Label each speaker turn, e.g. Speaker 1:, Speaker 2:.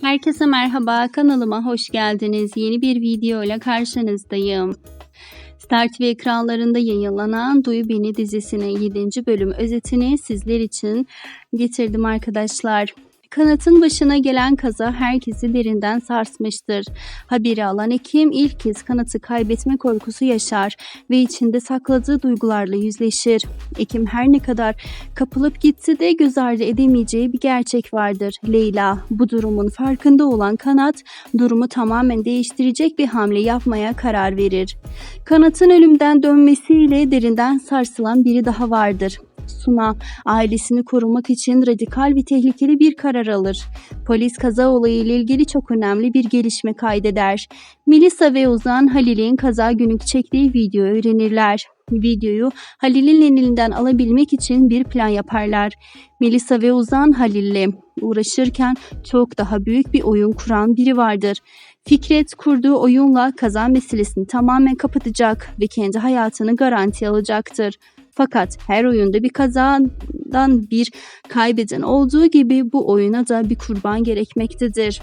Speaker 1: Herkese merhaba, kanalıma hoş geldiniz. Yeni bir video ile karşınızdayım. Star TV ekranlarında yayınlanan Duyu Beni dizisinin 7. bölüm özetini sizler için getirdim arkadaşlar. Kanat'ın başına gelen kaza herkesi derinden sarsmıştır. Haberi alan Ekim ilk kez Kanat'ı kaybetme korkusu yaşar ve içinde sakladığı duygularla yüzleşir. Ekim her ne kadar kapılıp gitse de göz ardı edemeyeceği bir gerçek vardır. Leyla bu durumun farkında olan Kanat durumu tamamen değiştirecek bir hamle yapmaya karar verir. Kanat'ın ölümden dönmesiyle derinden sarsılan biri daha vardır. Suna ailesini korumak için radikal ve tehlikeli bir karar alır. Polis kaza olayı ile ilgili çok önemli bir gelişme kaydeder. Melisa ve Ozan Halil'in kaza günü çektiği videoyu öğrenirler. Videoyu Halil'in elinden alabilmek için bir plan yaparlar. Melisa ve Ozan Halil'le uğraşırken çok daha büyük bir oyun kuran biri vardır. Fikret kurduğu oyunla kaza meselesini tamamen kapatacak ve kendi hayatını garanti alacaktır. Fakat her oyunda bir kazadan bir kaybeden olduğu gibi bu oyuna da bir kurban gerekmektedir.